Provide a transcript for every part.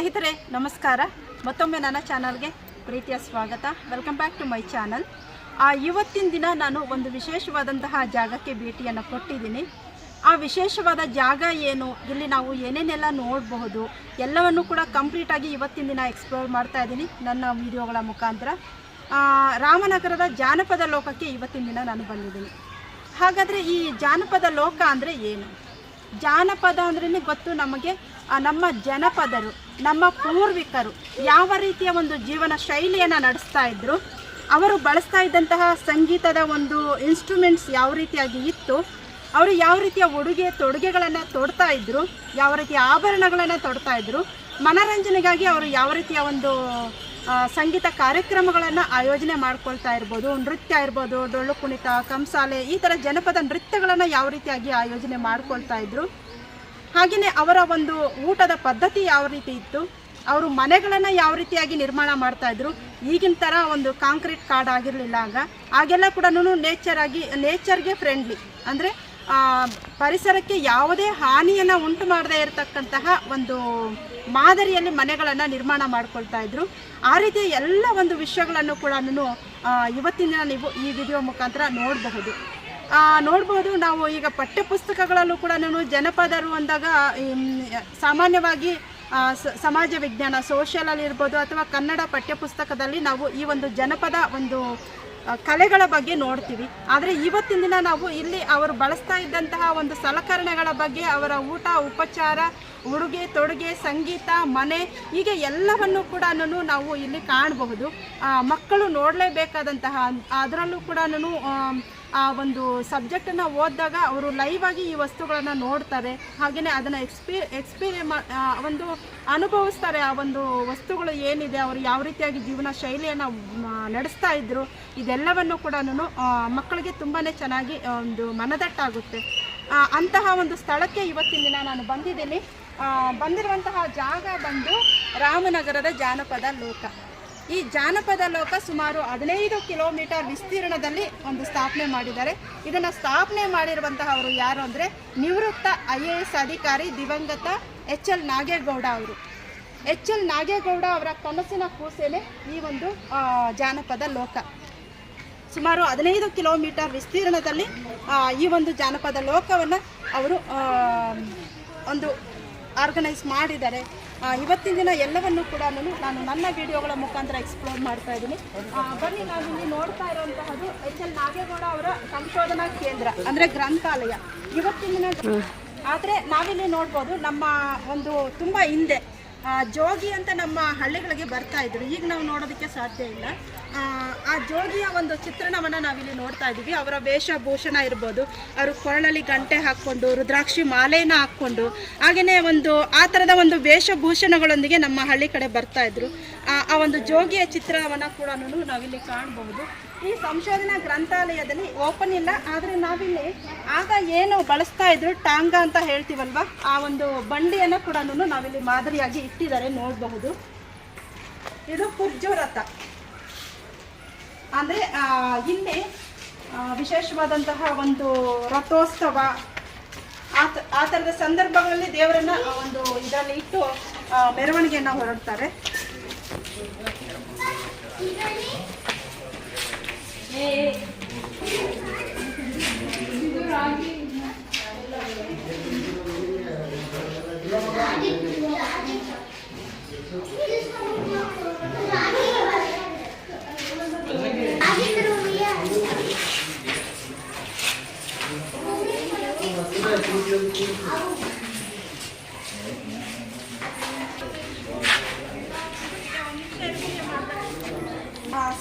ಸ್ನೇಹಿತರೆ, ನಮಸ್ಕಾರ. ಮತ್ತೊಮ್ಮೆ ನನ್ನ ಚಾನಲ್ಗೆ ಪ್ರೀತಿಯ ಸ್ವಾಗತ. Welcome back to my channel ಆ, ಇವತ್ತಿನ ದಿನ ನಾನು ಒಂದು ವಿಶೇಷವಾದಂತಹ ಜಾಗಕ್ಕೆ ಭೇಟಿಯನ್ನು ಕೊಟ್ಟಿದ್ದೀನಿ. ಆ ವಿಶೇಷವಾದ ಜಾಗ ಏನು? ಇಲ್ಲಿ ನಾವು ಏನೇನೆಲ್ಲ ನೋಡಬಹುದು? ಎಲ್ಲವನ್ನು ಕೂಡ ಕಂಪ್ಲೀಟಾಗಿ ಇವತ್ತಿನ ದಿನ ಎಕ್ಸ್ಪ್ಲೋರ್ ಮಾಡ್ತಾ ಇದ್ದೀನಿ ನನ್ನ ವಿಡಿಯೋಗಳ ಮುಖಾಂತರ. ರಾಮನಗರದ ಜಾನಪದ ಲೋಕಕ್ಕೆ ಇವತ್ತಿನ ದಿನ ನಾನು ಬಂದಿದ್ದೀನಿ. ಹಾಗಾದರೆ ಈ ಜಾನಪದ ಲೋಕ ಅಂದರೆ ಏನು? ಜಾನಪದ ಅಂದ್ರೇ ಗೊತ್ತು ನಮಗೆ ನಮ್ಮ ಜನಪದರು. ನಮ್ಮ ಪೂರ್ವಿಕರು ಯಾವ ರೀತಿಯ ಒಂದು ಜೀವನ ಶೈಲಿಯನ್ನು ನಡೆಸ್ತಾ ಇದ್ರು, ಅವರು ಬಳಸ್ತಾ ಇದ್ದಂತಹ ಸಂಗೀತದ ಒಂದು ಇನ್ಸ್ಟ್ರೂಮೆಂಟ್ಸ್ ಯಾವ ರೀತಿಯಾಗಿ ಇತ್ತು, ಅವರು ಯಾವ ರೀತಿಯ ಉಡುಗೆ ತೊಡುಗೆಗಳನ್ನು ತೊಡ್ತಾ ಇದ್ರು, ಯಾವ ರೀತಿಯ ಆಭರಣಗಳನ್ನು ತೊಡ್ತಾ ಇದ್ರು, ಮನರಂಜನೆಗಾಗಿ ಅವರು ಯಾವ ರೀತಿಯ ಒಂದು ಸಂಗೀತ ಕಾರ್ಯಕ್ರಮಗಳನ್ನು ಆಯೋಜನೆ ಮಾಡ್ಕೊಳ್ತಾ ಇರ್ಬೋದು, ನೃತ್ಯ ಇರ್ಬೋದು, ಡೊಳ್ಳು ಕುಣಿತ, ಕಂಸಾಲೆ ಈ ಥರ ಜನಪದ ನೃತ್ಯಗಳನ್ನು ಯಾವ ರೀತಿಯಾಗಿ ಆಯೋಜನೆ ಮಾಡ್ಕೊಳ್ತಾ ಇದ್ರು ಹಾಗೆಯೇ ಅವರ ಒಂದು ಊಟದ ಪದ್ಧತಿ ಯಾವ ರೀತಿ ಇತ್ತು? ಅವರು ಮನೆಗಳನ್ನು ಯಾವ ರೀತಿಯಾಗಿ ನಿರ್ಮಾಣ ಮಾಡ್ತಾಯಿದ್ರು ಈಗಿನ ಥರ ಒಂದು ಕಾಂಕ್ರೀಟ್ ಕಾರ್ಡ್ ಆಗಿರಲಿಲ್ಲ ಆಗ. ಆಗೆಲ್ಲ ಕೂಡ ನೇಚರ್ ಆಗಿ ನೇಚರ್ಗೆ ಫ್ರೆಂಡ್ಲಿ ಅಂದರೆ ಪರಿಸರಕ್ಕೆ ಯಾವುದೇ ಹಾನಿಯನ್ನು ಉಂಟು ಮಾಡದೇ ಇರತಕ್ಕಂತಹ ಒಂದು ಮಾದರಿಯಲ್ಲಿ ಮನೆಗಳನ್ನು ನಿರ್ಮಾಣ ಮಾಡ್ಕೊಳ್ತಾ ಇದ್ರು. ಆ ರೀತಿಯ ಎಲ್ಲ ಒಂದು ವಿಷಯಗಳನ್ನು ಕೂಡ ಇವತ್ತಿನ ನೀವು ಈ ವಿಡಿಯೋ ಮುಖಾಂತರ ನೋಡಬಹುದು. ನೋಡ್ಬೋದು ನಾವು ಈಗ ಪಠ್ಯಪುಸ್ತಕಗಳಲ್ಲೂ ಕೂಡ ಜನಪದರು ಅಂದಾಗ ಸಾಮಾನ್ಯವಾಗಿ ಸಮಾಜ ವಿಜ್ಞಾನ ಸೋಷಿಯಲಲ್ಲಿ ಇರ್ಬೋದು ಅಥವಾ ಕನ್ನಡ ಪಠ್ಯಪುಸ್ತಕದಲ್ಲಿ ನಾವು ಈ ಒಂದು ಜನಪದ ಒಂದು ಕಲೆಗಳ ಬಗ್ಗೆ ನೋಡ್ತೀವಿ. ಆದರೆ ಇವತ್ತಿನ ದಿನ ನಾವು ಇಲ್ಲಿ ಅವರು ಬಳಸ್ತಾ ಇದ್ದಂತಹ ಒಂದು ಸಲಕರಣೆಗಳ ಬಗ್ಗೆ, ಅವರ ಊಟ, ಉಪಚಾರ, ಉಡುಗೆ, ತೊಡುಗೆ, ಸಂಗೀತ, ಮನೆ, ಹೀಗೆ ಎಲ್ಲವನ್ನು ಕೂಡ ನಾವು ಇಲ್ಲಿ ಕಾಣಬಹುದು. ಮಕ್ಕಳು ನೋಡಲೇಬೇಕಾದಂತಹ, ಅದರಲ್ಲೂ ಕೂಡ ಆ ಒಂದು ಸಬ್ಜೆಕ್ಟನ್ನು ಓದಿದಾಗ ಅವರು ಲೈವ್ ಆಗಿ ಈ ವಸ್ತುಗಳನ್ನು ನೋಡ್ತಾರೆ. ಹಾಗೆಯೇ ಅದನ್ನು ಎಕ್ಸ್ಪೀ ಎಕ್ಸ್ಪೀರಿಯ ಒಂದು ಅನುಭವಿಸ್ತಾರೆ. ಆ ಒಂದು ವಸ್ತುಗಳು ಏನಿದೆ, ಅವರು ಯಾವ ರೀತಿಯಾಗಿ ಜೀವನ ಶೈಲಿಯನ್ನು ನಡೆಸ್ತಾ ಇದ್ರು, ಇದೆಲ್ಲವನ್ನು ಕೂಡ ಮಕ್ಕಳಿಗೆ ತುಂಬಾ ಚೆನ್ನಾಗಿ ಒಂದು ಮನದಟ್ಟಾಗುತ್ತೆ. ಅಂತಹ ಒಂದು ಸ್ಥಳಕ್ಕೆ ಇವತ್ತಿನ ದಿನ ನಾನು ಬಂದಿದ್ದೀನಿ. ಬಂದಿರುವಂತಹ ಜಾಗ ಬಂದು ರಾಮನಗರದ ಜಾನಪದ ಲೋಕ. ಈ ಜಾನಪದ ಲೋಕ ಸುಮಾರು ಹದಿನೈದು ಕಿಲೋಮೀಟರ್ ವಿಸ್ತೀರ್ಣದಲ್ಲಿ ಒಂದು ಸ್ಥಾಪನೆ ಮಾಡಿದ್ದಾರೆ. ಇದನ್ನು ಸ್ಥಾಪನೆ ಮಾಡಿರುವಂತಹ ಅವರು ಯಾರು ಅಂದರೆ ನಿವೃತ್ತ ಐ ಎ ಎಸ್ ಅಧಿಕಾರಿ ದಿವಂಗತ ಎಚ್ ಎಲ್ ನಾಗೇಗೌಡ ಅವರು. ಎಚ್ ಎಲ್ ನಾಗೇಗೌಡ ಅವರ ಕನಸಿನ ಕೂಸೇನೆ ಈ ಒಂದು ಜಾನಪದ ಲೋಕ. ಸುಮಾರು ಹದಿನೈದು ಕಿಲೋಮೀಟರ್ ವಿಸ್ತೀರ್ಣದಲ್ಲಿ ಈ ಒಂದು ಜಾನಪದ ಲೋಕವನ್ನು ಅವರು ಒಂದು ಆರ್ಗನೈಸ್ ಮಾಡಿದ್ದಾರೆ. ಇವತ್ತಿನ ದಿನ ಎಲ್ಲವನ್ನು ಕೂಡ ನಾನು ನನ್ನ ವಿಡಿಯೋಗಳ ಮುಖಾಂತರ ಎಕ್ಸ್ಪ್ಲೋರ್ ಮಾಡ್ತಾ ಇದ್ದೀನಿ. ಬನ್ನಿ ನಾನು ಇಲ್ಲಿ ನೋಡ್ತಾ ಇರುವಂತಹದ್ದು ಎಚ್ ಎಲ್ ನಾಗೇಗೌಡ ಅವರ ಸಂಶೋಧನಾ ಕೇಂದ್ರ ಅಂದರೆ ಗ್ರಂಥಾಲಯ. ಇವತ್ತಿನ ದಿನ ಆದರೆ ನಾವಿಲ್ಲಿ ನೋಡ್ಬೋದು ನಮ್ಮ ಒಂದು ತುಂಬ ಹಿಂದೆ ಜೋಗಿ ಅಂತ ನಮ್ಮ ಹಳ್ಳಿಗಳಿಗೆ ಬರ್ತಾ ಇದ್ರು. ಈಗ ನಾವು ನೋಡೋದಕ್ಕೆ ಸಾಧ್ಯ ಇಲ್ಲ. ಆ, ಆ ಜೋಗಿಯ ಒಂದು ಚಿತ್ರಣವನ್ನು ನಾವಿಲ್ಲಿ ನೋಡ್ತಾ ಇದ್ದೀವಿ. ಅವರ ವೇಷಭೂಷಣ ಇರ್ಬೋದು ಅವರು ಕೊರಳಲ್ಲಿ ಗಂಟೆ ಹಾಕ್ಕೊಂಡು ರುದ್ರಾಕ್ಷಿ ಮಾಲೆನ ಹಾಕ್ಕೊಂಡು ಹಾಗೆಯೇ ಒಂದು ಆ ಥರದ ಒಂದು ವೇಷಭೂಷಣಗಳೊಂದಿಗೆ ನಮ್ಮ ಹಳ್ಳಿ ಕಡೆ ಬರ್ತಾ ಇದ್ರು. ಆ ಆ ಒಂದು ಜೋಗಿಯ ಚಿತ್ರಣವನ್ನು ಕೂಡ ನಾವಿಲ್ಲಿ ಕಾಣಬಹುದು. ಈ ಸಂಶೋಧನಾ ಗ್ರಂಥಾಲಯದಲ್ಲಿ ಓಪನ್ ಇಲ್ಲ, ಆದರೆ ನಾವಿಲ್ಲಿ ಆಗ ಏನು ಬಳಸ್ತಾ ಇದ್ರು ಟಾಂಗ ಅಂತ ಹೇಳ್ತೀವಲ್ವ? ಆ ಒಂದು ಬಂಡಿಯನ್ನು ಕೂಡ ನಾವಿಲ್ಲಿ ಮಾದರಿಯಾಗಿ ಇಟ್ಟಿದ್ದಾರೆ, ನೋಡಬಹುದು. ಇದು ಕುರ್ಜು ರಥ ಅಂದರೆ ಇಲ್ಲಿ ವಿಶೇಷವಾದಂತಹ ಒಂದು ರಥೋತ್ಸವ, ಆ ಥರದ ಸಂದರ್ಭಗಳಲ್ಲಿ ದೇವರನ್ನ ಒಂದು ಇದರಲ್ಲಿ ಇಟ್ಟು ಮೆರವಣಿಗೆಯನ್ನು ಹೊರಡ್ತಾರೆ. ಆ,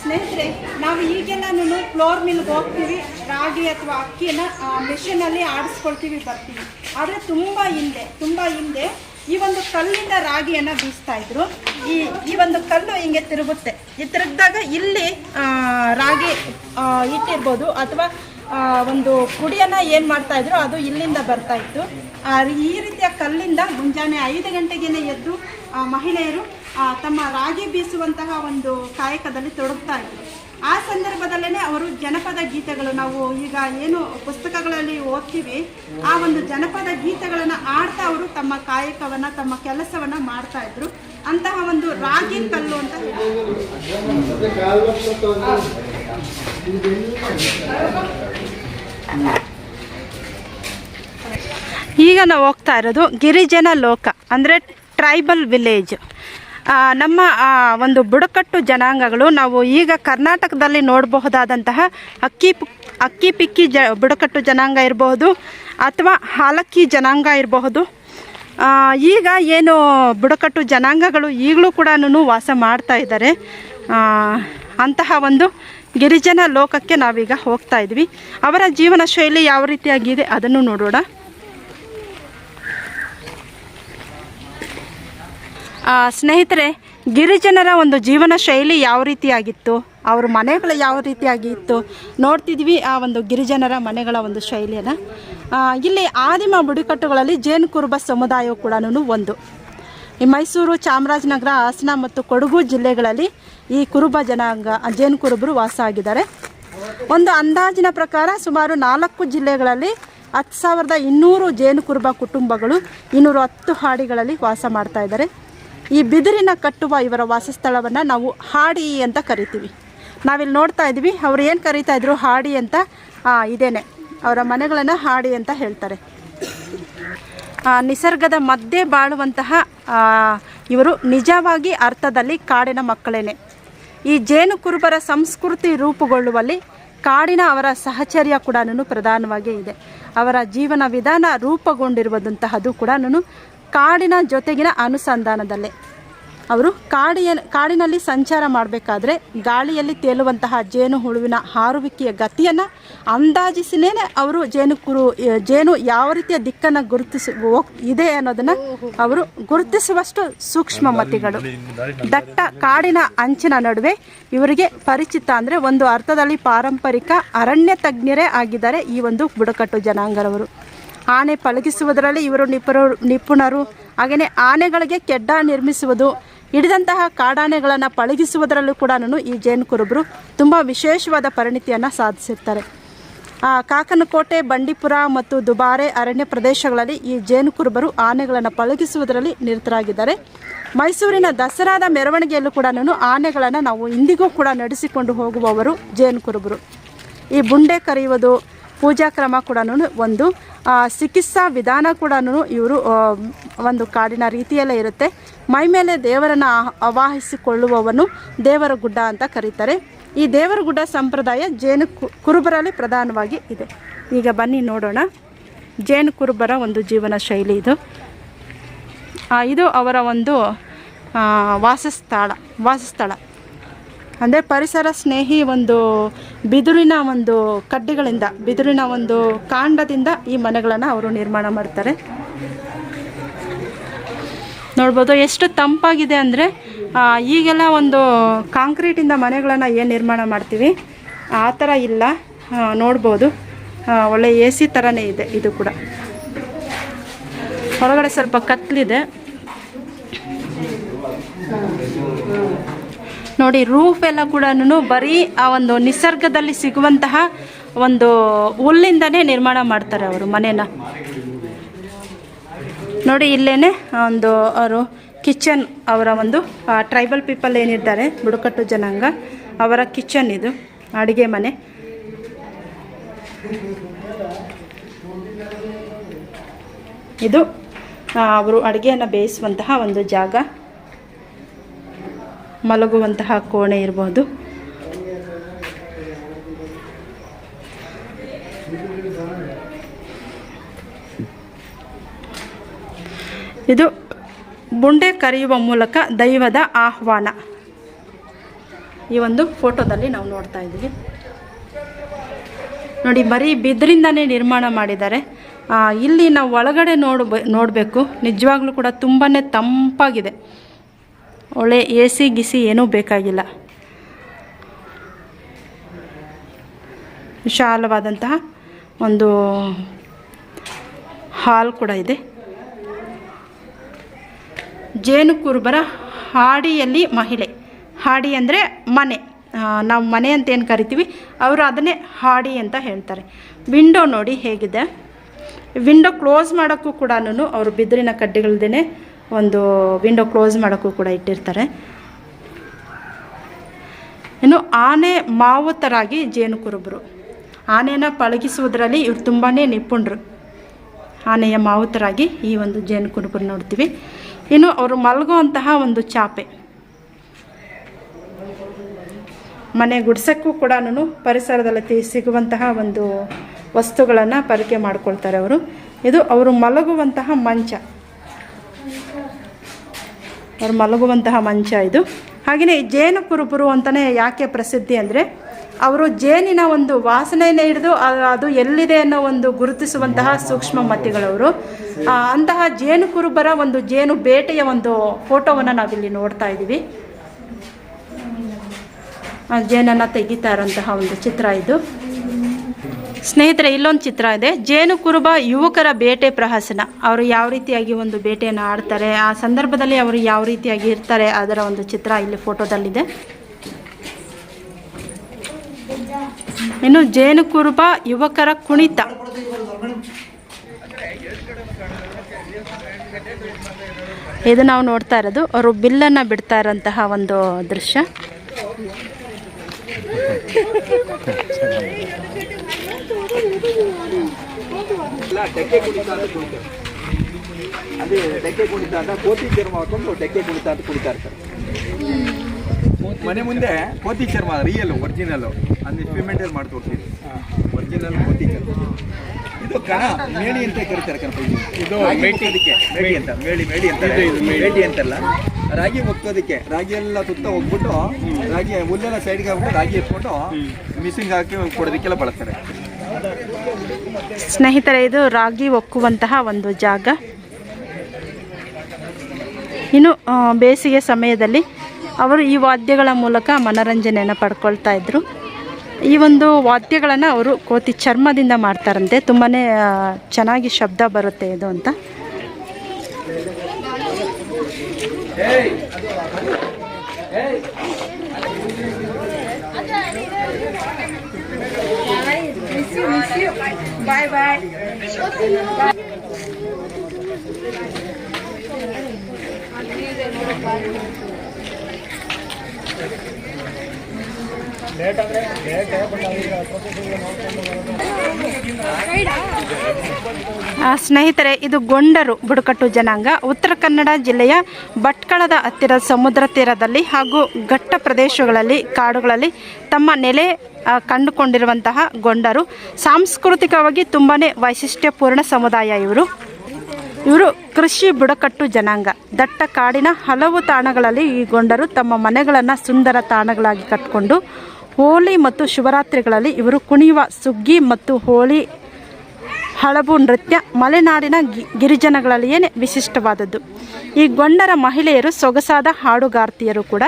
ಸ್ನೇಹಿತರೆ, ನಾವು ಈಗೆಲ್ಲ ಫ್ಲೋರ್ ಮಿಲ್ಗೆ ಹೋಗ್ತೀವಿ, ರಾಗಿ ಅಥವಾ ಅಕ್ಕಿನ ಮೆಷಿನಲ್ಲಿ ಆಡಿಸ್ಕೊಳ್ತೀವಿ ಬರ್ತೀವಿ. ಆದರೆ ತುಂಬ ಹಿಂದೆ ತುಂಬ ಹಿಂದೆ ಈ ಒಂದು ಕಲ್ಲಿಂದ ರಾಗಿಯನ್ನು ಬೀಸ್ತಾ ಇದ್ರು. ಈ ಈ ಒಂದು ಕಲ್ಲು ಹಿಂಗೆ ತಿರುಗುತ್ತೆ. ಈ ತಿರುಗಿದಾಗ ಇಲ್ಲಿ ರಾಗಿ ಇಟ್ಟಿರ್ಬೋದು. ಅಥವಾ ಒಂದು ಪುಡಿಯನ್ನು ಏನು ಮಾಡ್ತಾ ಇದ್ರು, ಅದು ಇಲ್ಲಿಂದ ಬರ್ತಾ ಇತ್ತು. ಈ ರೀತಿಯ ಕಲ್ಲಿಂದ ಮುಂಜಾನೆ ಐದು ಗಂಟೆಗೆ ಎದ್ದು ಮಹಿಳೆಯರು ತಮ್ಮ ರಾಗಿ ಬೀಸುವಂತಹ ಒಂದು ಕಾಯಕದಲ್ಲಿ ತೊಡಗ್ತಾ ಇದ್ರು ಆ ಸಂದರ್ಭದಲ್ಲೇ ಅವರು ಜನಪದ ಗೀತೆಗಳು, ನಾವು ಈಗ ಏನು ಪುಸ್ತಕಗಳಲ್ಲಿ ಓದ್ತೀವಿ, ಆ ಒಂದು ಜನಪದ ಗೀತೆಗಳನ್ನು ಆಡ್ತಾ ಅವರು ತಮ್ಮ ಕಾಯಕವನ್ನು, ತಮ್ಮ ಕೆಲಸವನ್ನ ಮಾಡ್ತಾ ಇದ್ರು ಅಂತಹ ಒಂದು ರಾಗಿ ಕಲ್ಲು ಅಂತ. ಈಗ ನಾವು ಹೋಗ್ತಾ ಇರೋದು ಗಿರಿಜನ ಲೋಕ, ಅಂದರೆ ಟ್ರೈಬಲ್ ವಿಲೇಜ್ ನಮ್ಮ ಒಂದು ಬುಡಕಟ್ಟು ಜನಾಂಗಗಳು ನಾವು ಈಗ ಕರ್ನಾಟಕದಲ್ಲಿ ನೋಡಬಹುದಾದಂತಹ ಅಕ್ಕಿ ಅಕ್ಕಿ ಪಿಕ್ಕಿ ಜ, ಬುಡಕಟ್ಟು ಜನಾಂಗ ಇರಬಹುದು ಅಥವಾ ಹಾಲಕ್ಕಿ ಜನಾಂಗ ಇರಬಹುದು. ಈಗ ಏನು ಬುಡಕಟ್ಟು ಜನಾಂಗಗಳು ಈಗಲೂ ಕೂಡ ವಾಸ ಮಾಡ್ತಾ ಇದ್ದಾರೆ. ಅಂತಹ ಒಂದು ಗಿರಿಜನ ಲೋಕಕ್ಕೆ ನಾವೀಗ ಹೋಗ್ತಾ ಇದ್ವಿ. ಅವರ ಜೀವನ ಶೈಲಿ ಯಾವ ರೀತಿಯಾಗಿದೆ ಅದನ್ನು ನೋಡೋಣ. ಸ್ನೇಹಿತರೆ, ಗಿರಿಜನರ ಒಂದು ಜೀವನ ಶೈಲಿ ಯಾವ ರೀತಿಯಾಗಿತ್ತು? ಅವ್ರ ಮನೆಗಳು ಯಾವ ರೀತಿಯಾಗಿತ್ತು? ನೋಡ್ತಿದ್ವಿ ಆ ಒಂದು ಗಿರಿಜನರ ಮನೆಗಳ ಒಂದು ಶೈಲಿಯನ್ನು. ಇಲ್ಲಿ ಆದಿಮ ಬುಡಿಕಟ್ಟುಗಳಲ್ಲಿ ಜೇನು ಕುರುಬ ಸಮುದಾಯವು ಕೂಡ ಒಂದು. ಈ ಮೈಸೂರು ಚಾಮರಾಜನಗರ, ಹಾಸನ ಮತ್ತು ಕೊಡಗು ಜಿಲ್ಲೆಗಳಲ್ಲಿ ಈ ಕುರುಬ ಜನಾಂಗ ಜೇನು ಕುರುಬರು ವಾಸ ಆಗಿದ್ದಾರೆ. ಒಂದು ಅಂದಾಜಿನ ಪ್ರಕಾರ ಸುಮಾರು ನಾಲ್ಕು ಜಿಲ್ಲೆಗಳಲ್ಲಿ ಹತ್ತು ಸಾವಿರದ ಇನ್ನೂರು ಜೇನು ಕುರುಬ ಕುಟುಂಬಗಳು, ಇನ್ನೂರು ಹತ್ತು ಹಾಡಿಗಳಲ್ಲಿ ವಾಸ ಮಾಡ್ತಾ ಇದ್ದಾರೆ. ಈ ಬಿದಿರಿನ ಕಟ್ಟುವ ಇವರ ವಾಸಸ್ಥಳವನ್ನು ನಾವು ಹಾಡಿ ಅಂತ ಕರಿತೀವಿ. ನಾವಿಲ್ಲಿ ನೋಡ್ತಾ ಇದ್ವಿ ಅವ್ರು ಏನು ಕರಿತಾ ಇದ್ರು? ಹಾಡಿ ಅಂತ ಇದೇನೆ. ಅವರ ಮನೆಗಳನ್ನು ಹಾಡಿ ಅಂತ ಹೇಳ್ತಾರೆ. ನಿಸರ್ಗದ ಮಧ್ಯೆ ಬಾಳುವಂತಹ ಇವರು ನಿಜವಾಗಿ ಅರ್ಥದಲ್ಲಿ ಕಾಡಿನ ಮಕ್ಕಳೇನೆ. ಈ ಜೇನು ಕುರುಬರ ಸಂಸ್ಕೃತಿ ರೂಪುಗೊಳ್ಳುವಲ್ಲಿ ಕಾಡಿನ ಅವರ ಸಹಚರ್ಯ ಕೂಡ ಪ್ರಧಾನವಾಗಿ ಇದೆ. ಅವರ ಜೀವನ ವಿಧಾನ ರೂಪುಗೊಂಡಿರುವಂತಹದ್ದು ಕೂಡ ಕಾಡಿನ ಜೊತೆಗಿನ ಅನುಸಂಧಾನದಲ್ಲೇ. ಅವರು ಕಾಡಿಯ, ಕಾಡಿನಲ್ಲಿ ಸಂಚಾರ ಮಾಡಬೇಕಾದ್ರೆ ಗಾಳಿಯಲ್ಲಿ ತೇಲುವಂತಹ ಜೇನು ಹುಳುವಿನ ಹಾರುವಿಕೆಯ ಗತಿಯನ್ನು ಅಂದಾಜಿಸಿನೇ ಅವರು ಜೇನು ಕುರು, ಜೇನು ಯಾವ ರೀತಿಯ ದಿಕ್ಕನ್ನು ಗುರುತಿಸಿ ಇದೆ ಅನ್ನೋದನ್ನು ಅವರು ಗುರುತಿಸುವಷ್ಟು ಸೂಕ್ಷ್ಮ ಮತಿಗಳು ದಟ್ಟ ಕಾಡಿನ ಅಂಚಿನ ನಡುವೆ ಇವರಿಗೆ ಪರಿಚಿತ ಅಂದರೆ ಒಂದು ಅರ್ಥದಲ್ಲಿ ಪಾರಂಪರಿಕ ಅರಣ್ಯ ತಜ್ಞರೇ ಆಗಿದ್ದಾರೆ ಈ ಒಂದು ಬುಡಕಟ್ಟು ಜನಾಂಗರವರು ಆನೆ ಪಳಗಿಸುವುದರಲ್ಲಿ ಇವರು ನಿಪುಣರು ನಿಪುಣರು. ಹಾಗೆಯೇ ಆನೆಗಳಿಗೆ ಕೆಡ್ಡ ನಿರ್ಮಿಸುವುದು, ಹಿಡಿದಂತಹ ಕಾಡಾನೆಗಳನ್ನು ಪಳಗಿಸುವುದರಲ್ಲೂ ಕೂಡ ಈ ಜೇನು ಕುರುಬರು ತುಂಬ ವಿಶೇಷವಾದ ಪರಿಣಿತಿಯನ್ನು ಸಾಧಿಸಿರ್ತಾರೆ. ಕಾಕನಕೋಟೆ, ಬಂಡೀಪುರ ಮತ್ತು ದುಬಾರೆ ಅರಣ್ಯ ಪ್ರದೇಶಗಳಲ್ಲಿ ಈ ಜೇನು ಕುರುಬರು ಆನೆಗಳನ್ನು ಪಳಗಿಸುವುದರಲ್ಲಿ ನಿರತರಾಗಿದ್ದಾರೆ. ಮೈಸೂರಿನ ದಸರಾದ ಮೆರವಣಿಗೆಯಲ್ಲೂ ಕೂಡ ಆನೆಗಳನ್ನು ನಾವು ಇಂದಿಗೂ ಕೂಡ ನಡೆಸಿಕೊಂಡು ಹೋಗುವವರು ಜೇನು ಕುರುಬರು. ಈ ಬುಂಡೆ ಕರೆಯುವುದು ಪೂಜಾ ಕ್ರಮ ಕೂಡ ಒಂದು ಚಿಕಿತ್ಸಾ ವಿಧಾನ ಕೂಡ ಇವರು ಒಂದು ಕಾಡಿನ ರೀತಿಯಲ್ಲೇ ಇರುತ್ತೆ. ಮೈ ಮೇಲೆ ದೇವರನ್ನು ಆವಾಹಿಸಿಕೊಳ್ಳುವವನು ದೇವರ ಗುಡ್ಡ ಅಂತ ಕರೀತಾರೆ. ಈ ದೇವರ ಗುಡ್ಡ ಸಂಪ್ರದಾಯ ಜೇನು ಕುರುಬರಲ್ಲಿ ಪ್ರಧಾನವಾಗಿ ಇದೆ. ಈಗ ಬನ್ನಿ ನೋಡೋಣ. ಜೇನು ಕುರುಬರ ಒಂದು ಜೀವನ ಶೈಲಿ ಇದು. ಇದು ಅವರ ಒಂದು ವಾಸಸ್ಥಳ ವಾಸಸ್ಥಳ. ಅಂದರೆ ಪರಿಸರ ಸ್ನೇಹಿ ಒಂದು ಬಿದಿರಿನ ಒಂದು ಕಡ್ಡಿಗಳಿಂದ, ಬಿದಿರಿನ ಒಂದು ಕಾಂಡದಿಂದ ಈ ಮನೆಗಳನ್ನು ಅವರು ನಿರ್ಮಾಣ ಮಾಡ್ತಾರೆ. ನೋಡ್ಬೋದು ಎಷ್ಟು ತಂಪಾಗಿದೆ ಅಂದರೆ ಈಗೆಲ್ಲ ಒಂದು ಕಾಂಕ್ರೀಟಿಂದ ಮನೆಗಳನ್ನು ಏನು ನಿರ್ಮಾಣ ಮಾಡ್ತೀವಿ? ಆ ಥರ ಇಲ್ಲ. ನೋಡ್ಬೋದು. ಒಳ್ಳೆ ಎ ಸಿ ಥರನೇ ಇದೆ ಇದು ಕೂಡ. ಹೊರಗಡೆ ಸ್ವಲ್ಪ ಕತ್ಲಿದೆ. ನೋಡಿ ರೂಫ್ ಎಲ್ಲ ಕೂಡ ಬರೀ ಆ ಒಂದು ನಿಸರ್ಗದಲ್ಲಿ ಸಿಗುವಂತಹ ಒಂದು ಹುಲ್ಲಿಂದನೇ ನಿರ್ಮಾಣ ಮಾಡ್ತಾರೆ ಅವರು ಮನೇನ. ನೋಡಿ, ಇಲ್ಲೇನೆ ಒಂದು ಅವರು ಕಿಚನ್ ಅವರ ಒಂದು ಟ್ರೈಬಲ್ ಪೀಪಲ್ ಏನಿದ್ದಾರೆ, ಬುಡಕಟ್ಟು ಜನಾಂಗ, ಅವರ ಕಿಚನ್ ಇದು, ಅಡುಗೆ ಮನೆ. ಇದು ಅವರು ಅಡುಗೆಯನ್ನು ಬೇಯಿಸುವಂತಹ ಒಂದು ಜಾಗ. ಮಲಗುವಂತಹ ಕೋಣೆ ಇರಬಹುದು ಇದು ಬುಂಡೆ ಕರೆಯುವ ಮೂಲಕ ದೈವದ ಆಹ್ವಾನ. ಈ ಒಂದು ಫೋಟೋದಲ್ಲಿ ನಾವು ನೋಡ್ತಾ ಇದ್ದೀವಿ. ನೋಡಿ, ಬರೀ ಬಿದ್ರಿಂದನೇ ನಿರ್ಮಾಣ ಮಾಡಿದ್ದಾರೆ. ಇಲ್ಲಿ ನಾವು ಒಳಗಡೆ ನೋಡ್ಬೇ, ನೋಡಬೇಕು. ನಿಜವಾಗ್ಲೂ ಕೂಡ ತುಂಬಾ ತಂಪಾಗಿದೆ. ಒಳ್ಳೆ ಎ ಸಿ ಗಿಸಿ ಏನೂ ಬೇಕಾಗಿಲ್ಲ. ವಿಶಾಲವಾದಂತಹ ಒಂದು ಹಾಲ್ ಕೂಡ ಇದೆ. ಜೇನು ಕುರುಬರ ಹಾಡಿಯಲ್ಲಿ ಮಹಿಳೆ. ಹಾಡಿ ಅಂದರೆ ಮನೆ. ನಾವು ಮನೆ ಅಂತ ಏನು ಕರಿತೀವಿ? ಅವರು ಅದನ್ನೇ ಹಾಡಿ ಅಂತ ಹೇಳ್ತಾರೆ. ವಿಂಡೋ ನೋಡಿ ಹೇಗಿದೆ. ವಿಂಡೋ ಕ್ಲೋಸ್ ಮಾಡೋಕ್ಕೂ ಕೂಡ ಅವರು ಬಿದಿರಿನ ಕಡ್ಡಿಗಳ್ದೇ ಒಂದು ವಿಂಡೋ ಕ್ಲೋಸ್ ಮಾಡೋಕ್ಕೂ ಕೂಡ ಇಟ್ಟಿರ್ತಾರೆ. ಇನ್ನು ಆನೆ ಮಾವುತರಾಗಿ ಜೇನು ಕುರುಬರು ಆನೆನ ಪಳಗಿಸುವುದರಲ್ಲಿ ಇವರು ತುಂಬಾ ನಿಪುಣರು. ಆನೆಯ ಮಾವುತರಾಗಿ ಈ ಒಂದು ಜೇನು ಕುರುಬರು ನೋಡ್ತೀವಿ. ಇನ್ನು ಅವರು ಮಲಗುವಂತಹ ಒಂದು ಚಾಪೆ. ಮನೆ ಗುಡ್ಸಕ್ಕೂ ಕೂಡ ಪರಿಸರದಲ್ಲಿ ಸಿಗುವಂತಹ ಒಂದು ವಸ್ತುಗಳನ್ನು ಪರಿಕೆ ಮಾಡ್ಕೊಳ್ತಾರೆ ಅವರು. ಇದು ಅವರು ಮಲಗುವಂತಹ ಮಂಚ. ಅವ್ರು ಮಲಗುವಂತಹ ಮಂಚ ಇದು. ಹಾಗೆಯೇ ಜೇನು ಕುರುಬರು ಅಂತಲೇ ಯಾಕೆ ಪ್ರಸಿದ್ಧಿ ಅಂದರೆ, ಅವರು ಜೇನಿನ ಒಂದು ವಾಸನೆಯನ್ನು ಹಿಡಿದು ಅದು ಎಲ್ಲಿದೆ ಅನ್ನೋ ಒಂದು ಗುರುತಿಸುವಂತಹ ಸೂಕ್ಷ್ಮ ಮತಿಗಳವರು. ಅಂತಹ ಜೇನು ಕುರುಬರ ಒಂದು ಜೇನು ಬೇಟೆಯ ಒಂದು ಫೋಟೋವನ್ನು ನಾವಿಲ್ಲಿ ನೋಡ್ತಾ ಇದ್ದೀವಿ. ಜೇನನ್ನು ತೆಗಿತಾ ಇರೋಂತಹ ಒಂದು ಚಿತ್ರ ಇದು. ಸ್ನೇಹಿತರೆ, ಇಲ್ಲೊಂದು ಚಿತ್ರ ಇದೆ. ಜೇನು ಕುರುಬ ಯುವಕರ ಬೇಟೆ ಪ್ರಹಸನ. ಅವರು ಯಾವ ರೀತಿಯಾಗಿ ಒಂದು ಬೇಟೆಯನ್ನು ಆಡ್ತಾರೆ, ಆ ಸಂದರ್ಭದಲ್ಲಿ ಅವರು ಯಾವ ರೀತಿಯಾಗಿ ಇರ್ತಾರೆ ಅದರ ಒಂದು ಚಿತ್ರ ಇಲ್ಲಿ ಫೋಟೋದಲ್ಲಿದೆ. ಇನ್ನು ಜೇನು ಕುರುಬ ಯುವಕರ ಕುಣಿತ. ಇದು ನಾವು ನೋಡ್ತಾ ಇರೋದು. ಅವರು ಬಿಲ್ಲನ್ನು ಬಿಡ್ತಾ ಇರೋಂತಹ ಒಂದು ದೃಶ್ಯ. ಇಲ್ಲ ಡೆಕ್ಕೆ ಕುಣಿತ ಅಂತ ಕುಣಿತಾರೆ. ಅದೇ ಡೆಕ್ಕೆ ಕುಣಿತ ಅಂತ ಕೋತಿ ಚರ್ಮ ಹಾಕೊಂಡು ಡೆಕ್ಕೆ ಕುಣಿತ ಅಂತ ಕುಣಿತಾ ಇರ್ತಾರೆ. ಮನೆ ಮುಂದೆ ಕೋತಿ ಚರ್ಮ ರಿಯಲ್ ಒರಿಜಿನಲ್ ಅಂದ್ರೆ ಎಕ್ಸ್ಪೆರಿಮೆಂಟಲ್ ಮಾಡಿ ತೋರಿಸ್ತೀವಿ ಒರಿಜಿನಲ್ ಕೋತಿ ಚರ್ಮ. ಇದು ಕಣ ಮೇಳಿ ಅಂತ ಕರಿತಾರೆ ಕಣಪ್ಪ ಇದು ಮೇಟಿದಕ್ಕೆ ಮೇಡಿ ಅಂತ ಮೇಳಿ ಮೇಡಿ ಅಂತ ಮೇಡಿ ಅಂತಲ್ಲ. ರಾಗಿ ಒಕ್ಕೋದಕ್ಕೆ. ರಾಗಿ ಎಲ್ಲ ಸುತ್ತ ಹೋಗ್ಬಿಟ್ಟು ರಾಗಿ ಹುಲ್ಲೆಲ್ಲ ಸೈಡ್ಗೆ ಹಾಕ್ಬಿಟ್ಟು ರಾಗಿ ಎತ್ಕೊಂಡು ಮಿಸಿಂಗ್ ಹಾಕಿ ಕೊಡೋದಕ್ಕೆಲ್ಲ ಬಳಸ್ತಾರೆ. ಸ್ನೇಹಿತರೆ, ಇದು ರಾಗಿ ಒಕ್ಕುವಂತಹ ಒಂದು ಜಾಗ. ಇನ್ನು ಬೇಸಿಗೆ ಸಮಯದಲ್ಲಿ ಅವರು ಈ ವಾದ್ಯಗಳ ಮೂಲಕ ಮನೋರಂಜನೆಯನ್ನು ಪಡ್ಕೊಳ್ತಾ ಇದ್ದರು ಈ ಒಂದು ವಾದ್ಯಗಳನ್ನು ಅವರು ಕೋತಿ ಚರ್ಮದಿಂದ ಮಾಡ್ತಾರಂತೆ. ತುಂಬಾ ಚೆನ್ನಾಗಿ ಶಬ್ದ ಬರುತ್ತೆ ಇದು ಅಂತ. bye bye Thank you. ಸ್ನೇಹಿತರೆ, ಇದು ಗೊಂಡರು ಬುಡಕಟ್ಟು ಜನಾಂಗ ಉತ್ತರ ಕನ್ನಡ ಜಿಲ್ಲೆಯ ಭಟ್ಕಳದ ಹತ್ತಿರ ಸಮುದ್ರ ತೀರದಲ್ಲಿ ಹಾಗೂ ಘಟ್ಟ ಪ್ರದೇಶಗಳಲ್ಲಿ, ಕಾಡುಗಳಲ್ಲಿ ತಮ್ಮ ನೆಲೆ ಕಂಡುಕೊಂಡಿರುವಂತಹ ಗೊಂಡರು. ಸಾಂಸ್ಕೃತಿಕವಾಗಿ ತುಂಬಾ ವೈಶಿಷ್ಟ್ಯಪೂರ್ಣ ಸಮುದಾಯ ಇವರು. ಇವರು ಕೃಷಿ ಬುಡಕಟ್ಟು ಜನಾಂಗ. ದಟ್ಟ ಕಾಡಿನ ಹಲವು ತಾಣಗಳಲ್ಲಿ ಈ ಗೊಂಡರು ತಮ್ಮ ಮನೆಗಳನ್ನು ಸುಂದರ ತಾಣಗಳಾಗಿ ಕಟ್ಟಿಕೊಂಡು ಹೋಳಿ ಮತ್ತು ಶಿವರಾತ್ರಿಗಳಲ್ಲಿ ಇವರು ಕುಣಿಯುವ ಸುಗ್ಗಿ ಮತ್ತು ಹೋಳಿ ಹಳಬು ನೃತ್ಯ ಮಲೆನಾಡಿನ ಗಿರಿಜನಗಳಲ್ಲಿಯೇ ವಿಶಿಷ್ಟವಾದದ್ದು. ಈ ಗೊಂಡರ ಮಹಿಳೆಯರು ಸೊಗಸಾದ ಹಾಡುಗಾರ್ತಿಯರು ಕೂಡ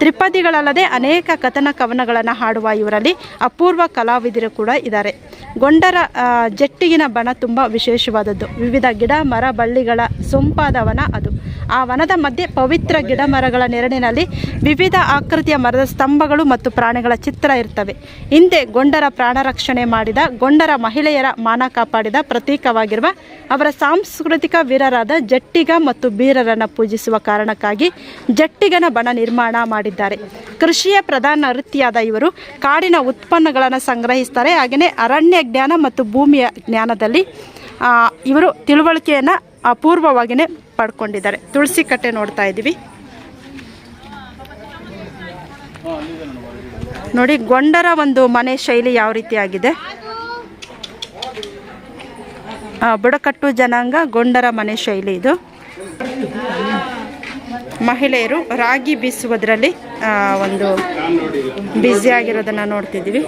ತ್ರಿಪದಿಗಳಲ್ಲದೆ ಅನೇಕ ಕಥನ ಕವನಗಳನ್ನು ಹಾಡುವ ಇವರಲ್ಲಿ ಅಪೂರ್ವ ಕಲಾವಿದರು ಕೂಡ ಇದ್ದಾರೆ. ಗೊಂಡರ ಜಟ್ಟಿಗಿನ ಬಣ ತುಂಬ ವಿಶೇಷವಾದದ್ದು. ವಿವಿಧ ಗಿಡ, ಮರ, ಬಳ್ಳಿಗಳ ಸೊಂಪಾದ ವನ ಅದು. ಆ ವನದ ಮಧ್ಯೆ ಪವಿತ್ರ ಗಿಡ ಮರಗಳ ನೆರಳಿನಲ್ಲಿ ವಿವಿಧ ಆಕೃತಿಯ ಮರದ ಸ್ತಂಭಗಳು ಮತ್ತು ಪ್ರಾಣಿಗಳ ಚಿತ್ರ ಇರ್ತವೆ. ಹಿಂದೆ ಗೊಂಡರ ಪ್ರಾಣ ರಕ್ಷಣೆ ಮಾಡಿದ, ಗೊಂಡರ ಮಹಿಳೆಯರ ಮಾನ ಕಾಪಾಡಿದ ಪ್ರತೀಕವಾಗಿರುವ, ಅವರ ಸಾಂಸ್ಕೃತಿಕ ವೀರರಾದ ಜಟ್ಟಿಗ ಮತ್ತು ಬೀರರನ್ನು ಪೂಜಿಸುವ ಕಾರಣಕ್ಕಾಗಿ ಜಟ್ಟಿಗನ ಬಣ ನಿರ್ಮಾಣ ಮಾಡಿದ್ದಾರೆ. ಕೃಷಿಯ ಪ್ರಧಾನ ವೃತ್ತಿಯಾದ ಇವರು ಕಾಡಿನ ಉತ್ಪನ್ನಗಳನ್ನು ಸಂಗ್ರಹಿಸ್ತಾರೆ. ಹಾಗೆಯೇ ಅರಣ್ಯ ಜ್ಞಾನ ಮತ್ತು ಭೂಮಿಯ ಜ್ಞಾನದಲ್ಲಿ ಇವರು ತಿಳುವಳಿಕೆಯನ್ನು ಅಪೂರ್ವವಾಗಿಯೇ ಪಡ್ಕೊಂಡಿದ್ದಾರೆ. ತುಳಸಿ ಕಟ್ಟೆ ನೋಡ್ತಾ ಇದ್ದೀವಿ. ನೋಡಿ ಗೊಂಡರ ಒಂದು ಮನೆ ಶೈಲಿ ಯಾವ ರೀತಿಯಾಗಿದೆ? ಆ, ಬುಡಕಟ್ಟು ಜನಾಂಗ ಗೊಂಡರ ಮನೆ ಶೈಲಿ ಇದು. ಮಹಿಳೆಯರು ರಾಗಿ ಬೀಸುವುದರಲ್ಲಿ ಒಂದು ಬ್ಯುಸಿ ಆಗಿರೋದನ್ನು ನೋಡ್ತಿದ್ದೀವಿ